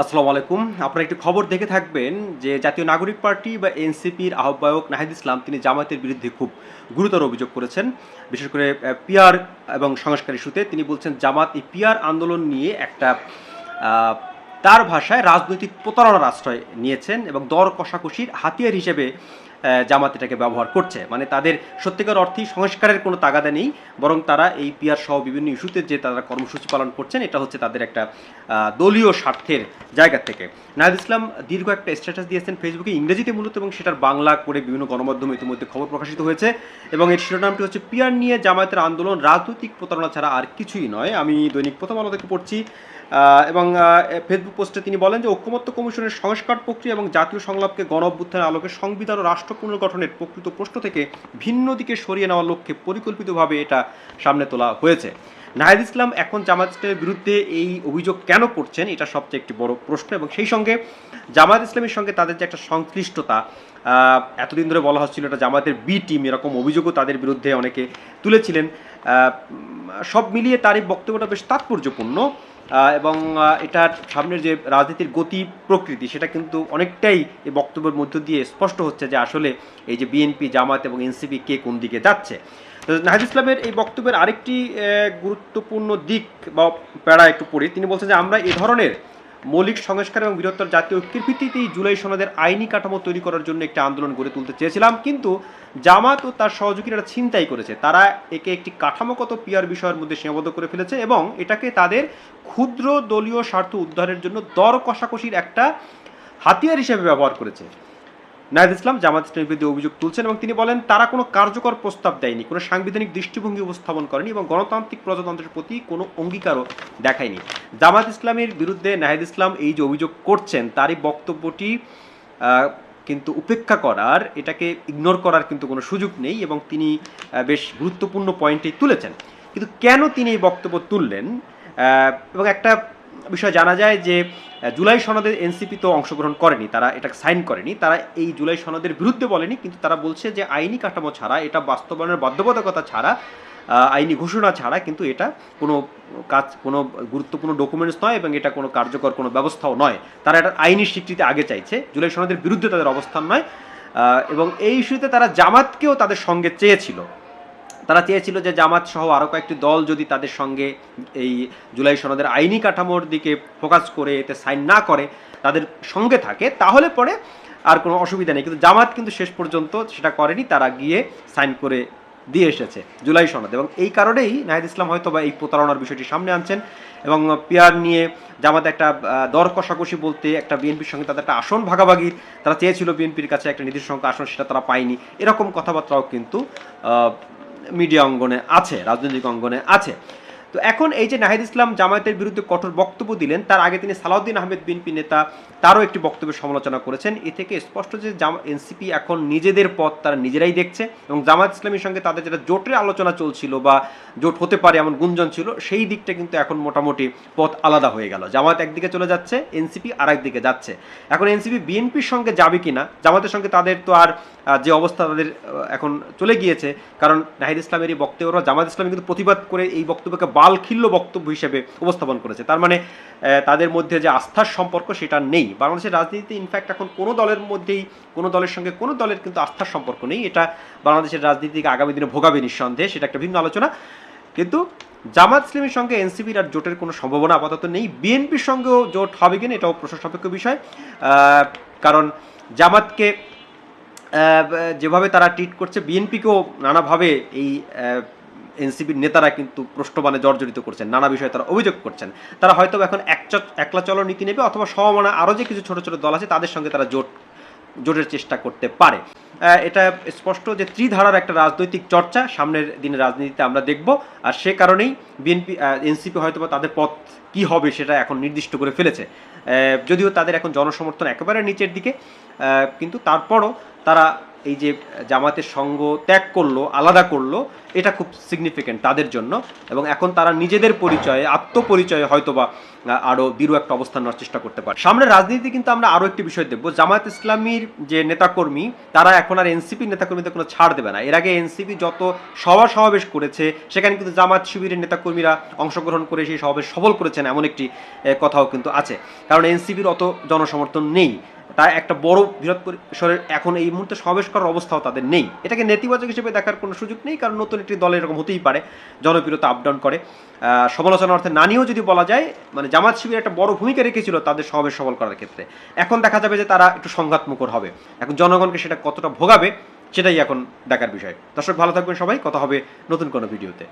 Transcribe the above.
আসসালামু আলাইকুম। আপনারা একটি খবর দেখে থাকবেন যে জাতীয় নাগরিক পার্টি বা এনসিপির আহ্বায়ক নাহিদ ইসলাম, তিনি জামায়াতের বিরুদ্ধে খুব গুরুতর অভিযোগ করেছেন। বিশেষ করে পিয়ার এবং সংস্কার ইস্যুতে তিনি বলছেন, জামাত এই পিয়ার আন্দোলন নিয়ে একটা তার ভাষায় রাজনৈতিক প্রতারণার আশ্রয় নিয়েছেন এবং দর কষাকষির হাতিয়ার হিসেবে জামাত এটাকে ব্যবহার করছে। মানে তাদের সত্যিকার অর্থেই সংস্কারের কোনো তাগাদা নেই, বরং তারা এই পিয়ার সহ বিভিন্ন ইস্যুতে যে তারা কর্মসূচি পালন করছেন, এটা হচ্ছে তাদের একটা দলীয় স্বার্থের জায়গা থেকে। নাহিদ ইসলাম দীর্ঘ একটা স্ট্যাটাস দিয়েছেন ফেসবুকে ইংরেজিতে মূলত এবং সেটার বাংলা করে বিভিন্ন গণমাধ্যমে ইতিমধ্যে খবর প্রকাশিত হয়েছে। এবং এর শিরোনামটি হচ্ছে পিয়ার নিয়ে জামায়াতের আন্দোলন রাজনৈতিক প্রতারণা ছাড়া আর কিছুই নয়। আমি দৈনিক প্রথম আলো থেকে পড়ছি। এবং ফেসবুক পোস্টে তিনি বলেন যে, ঐক্যমত্য কমিশনের সংস্কার প্রক্রিয়া এবং জাতীয় সংলাপকে গণ অভ্যুত্থানের আলোকে সংবিধান ও রাষ্ট্র পুনর্গঠনের প্রকৃত প্রশ্ন থেকে ভিন্ন দিকে সরিয়ে নেওয়ার লক্ষ্যে পরিকল্পিতভাবে এটা সামনে তোলা হয়েছে। নাহিদ ইসলাম এখন জামায়াতের বিরুদ্ধে এই অভিযোগ কেন করছেন? এটা সবচেয়ে একটি বড় প্রশ্ন এবং সেই সঙ্গে জামায়াত ইসলামের সঙ্গে তাদের যে একটা সংশ্লিষ্টতা এতদিন ধরে বলা হচ্ছিল এটা জামাতের বি টিম এরকম অভিযোগও তাদের বিরুদ্ধে অনেকে তুলেছিলেন। সব মিলিয়ে তার এই বক্তব্যটা বেশ তাৎপর্যপূর্ণ এবং এটার সামনের যে রাজনীতির গতি প্রকৃতি, সেটা কিন্তু অনেকটাই এই বক্তব্যের মধ্য দিয়ে স্পষ্ট হচ্ছে যে আসলে এই যে বিএনপি জামায়াত এবং এনসিপি কে কোন দিকে যাচ্ছে। তো নাহিদ ইসলামের এই বক্তব্যের আরেকটি গুরুত্বপূর্ণ দিক বা প্যারা একটু পড়ি। তিনি বলছেন যে আমরা এ ধরনের মৌলিক সংস্কার এবং বৃহত্তর জাতীয় ঐক্যের জুলাই সনদের আইনি কাঠামো তৈরি করার জন্য একটি আন্দোলন গড়ে তুলতে চেয়েছিলাম, কিন্তু জামাত ও তার সহযোগীরা ছিনতাই করেছে। তারা একে একটি কাঠামোগত পিয়ার বিষয়ের মধ্যে সীমাবদ্ধ করে ফেলেছে এবং এটাকে তাদের ক্ষুদ্র দলীয় স্বার্থ উদ্ধারের জন্য দর কষাকষির একটা হাতিয়ার হিসেবে ব্যবহার করেছে। নাহিদ ইসলাম জামাত ইসলামের বিরুদ্ধে অভিযোগ তুলছেন এবং তিনি বলেন, তারা কোনো কার্যকর প্রস্তাব দেয়নি, কোনো সাংবিধানিক দৃষ্টিভঙ্গি উপস্থাপন করেনি এবং গণতান্ত্রিক প্রজাতন্ত্রের প্রতি কোনো অঙ্গীকারও দেখায়নি। জামাত ইসলামের বিরুদ্ধে নাহিদ ইসলাম এই যে অভিযোগ করছেন, তারই বক্তব্যটি কিন্তু উপেক্ষা করার, এটাকে ইগনোর করার কিন্তু কোনো সুযোগ নেই এবং তিনি বেশ গুরুত্বপূর্ণ পয়েন্টই তুলেছেন। কিন্তু কেন তিনি এই বক্তব্য তুললেন? এবং একটা বিষয় জানা যায় যে জুলাই সনদে এনসিপি তো অংশগ্রহণ করেনি, তারা এটা সাইন করেনি, তারা এই জুলাই সনদের বিরুদ্ধে বলেনি, কিন্তু তারা বলছে যে আইনি কাঠামো ছাড়া, এটা বাস্তবায়নের বাধ্যবাধকতা ছাড়া আইনি ঘোষণা ছাড়া কিন্তু এটা কোনো কাজ, কোনো গুরুত্বপূর্ণ ডকুমেন্টস নয় এবং এটা কোনো কার্যকর কোনো ব্যবস্থাও নয়। তারা এটা আইনি স্বীকৃতি আগে চাইছে, জুলাই সনদের বিরুদ্ধে তাদের অবস্থান নয় এবং এই ইস্যুতে তারা জামাতকেও তাদের সঙ্গে চেয়েছিল। তারা চেয়েছিল যে জামাত সহ আরও কয়েকটি দল যদি তাদের সঙ্গে এই জুলাই সনদের আইনি কাঠামোর দিকে ফোকাস করে এতে সাইন না করে তাদের সঙ্গে থাকে, তাহলে পরে আর কোনো অসুবিধা নেই। কিন্তু জামাত কিন্তু শেষ পর্যন্ত সেটা করেনি, তারা গিয়ে সাইন করে দিয়ে এসেছে জুলাই সনদ। এবং এই কারণেই নাহিদ ইসলাম হয়তো বা এই প্রতারণার বিষয়টি সামনে আনছেন এবং পিয়ার নিয়ে জামাত একটা দর কষাকষি বলতে একটা বিএনপির সঙ্গে তাদের একটা আসন ভাগাভাগি, তারা চেয়েছিল বিএনপির কাছে একটা নির্দিষ্ট সংখ্যা আসন, সেটা তারা পায়নি। এরকম কথাবার্তাও কিন্তু মিডিয়া অঙ্গনে আছে রাজনৈতিক অঙ্গনে আছে। তো এখন এই যে নাহিদ ইসলাম জামায়াতের বিরুদ্ধে কঠোর বক্তব্য দিলেন, তার আগে তিনি সালাউদ্দিন আহমেদ বিএনপি নেতা, তারও একটি বক্তব্যের সমালোচনা করেছেন। এ থেকে স্পষ্ট যে এনসিপি এখন নিজেদের পথ তারা নিজেরাই দেখছে এবং জামায়াত ইসলামের সঙ্গে তাদের যেটা জোটের আলোচনা চলছিল বা জোট হতে পারে এমন গুঞ্জন ছিল, সেই দিকটা কিন্তু এখন মোটামুটি পথ আলাদা হয়ে গেল। জামায়াত একদিকে চলে যাচ্ছে, এনসিপি আর একদিকে যাচ্ছে। এখন এনসিপি বিএনপির সঙ্গে যাবে কিনা, জামাতের সঙ্গে তাদের তো আর যে অবস্থা তাদের এখন চলে গিয়েছে, কারণ নাহিদ ইসলামের এই বক্তব্যরা জামাত ইসলামী কিন্তু প্রতিবাদ করে এই বক্তব্যকে বালখিল্য বক্তব্য হিসেবে উপস্থাপন করেছে। তার মানে তাদের মধ্যে যে আস্থার সম্পর্ক সেটা নেই। বাংলাদেশের রাজনীতিতে ইনফ্যাক্ট এখন কোনো দলের মধ্যেই, কোনো দলের সঙ্গে কোনো দলের কিন্তু আস্থার সম্পর্ক নেই। এটা বাংলাদেশের রাজনীতিকে আগামী দিনে ভোগাবে নিঃসন্দেহে, সেটা একটা ভিন্ন আলোচনা। কিন্তু জামাত ইসলামের সঙ্গে এনসিপির আর জোটের কোনো সম্ভাবনা আপাতত নেই। বিএনপির সঙ্গেও জোট হবে কিনা এটাও প্রশ্ন সাপেক্ষ বিষয় কারণ জামাতকে যেভাবে তারা ট্রিট করছে, বিএনপিকেও নানাভাবে এই এনসিপির নেতারা কিন্তু প্রশ্নবানে জর্জরিত করছেন, নানা বিষয়ে তারা অভিযোগ করছেন। তারা হয়তো এখন এক একলা চলো নীতি নেবে অথবা সমমানা আরও যে কিছু ছোট ছোট দল আছে তাদের সঙ্গে তারা জোট, জোটের চেষ্টা করতে পারে। এটা স্পষ্ট যে ত্রিধারার একটা রাজনৈতিক চর্চা সামনের দিনে রাজনীতিতে আমরা দেখব। আর সে কারণেই বিএনপি এনসিপি হয়তো বা তাদের পথ কি হবে সেটা এখন নির্দিষ্ট করে ফেলেছে। যদিও তাদের এখন জনসমর্থন একেবারে নিচের দিকে কিন্তু তারপরও তারা এই যে জামাতের সঙ্গ ত্যাগ করল আলাদা করল এটা খুব সিগনিফিক্যান্ট তাদের জন্য। এবং এখন তারা নিজেদের পরিচয়ে আত্মপরিচয়ে হয়তোবা আহ, আরও দৃঢ় একটা অবস্থান নেওয়ার চেষ্টা করতে পারে। সামনে রাজনীতি কিন্তু আমরা আরও একটি বিষয় দেখব। জামায়াত ইসলামীর যে নেতাকর্মী তারা এখন আর এনসিপি নেতাকর্মীদের কোনো ছাড় দেবে না। এর আগে এনসিপি যত সভা সমাবেশ করেছে সেখানে কিন্তু জামাত শিবিরের নেতাকর্মীরা অংশগ্রহণ করে সেই সমাবেশ সফল করেছেন এমন একটি কথাও কিন্তু আছে। কারণ এনসিপির অত জনসমর্থন নেই। তাই একটা বড় বৃহৎ পরিসরের এখন এই মুহূর্তে সমাবেশ করার অবস্থাও তাদের নেই। এটাকে নেতিবাচক হিসেবে দেখার কোনো সুযোগ নেই, কারণ নতুন একটি দল এরকম হতেই পারে। জনপ্রিয়তা আপ ডাউন করে। সমালোচনা অর্থে না নিয়েও যদি বলা যায় মানে জামাত শিবির একটা বড় ভূমিকা রেখেছিল তাদের সমাবেশ সফল করার ক্ষেত্রে। এখন দেখা যাবে যে তারা একটু সংঘাতমুখর হবে। এখন জনগণকে সেটা কতটা ভোগাবে, সেটাই এখন দেখার বিষয়। দর্শক, ভালো থাকবেন সবাই। কথা হবে নতুন কোনো ভিডিওতে।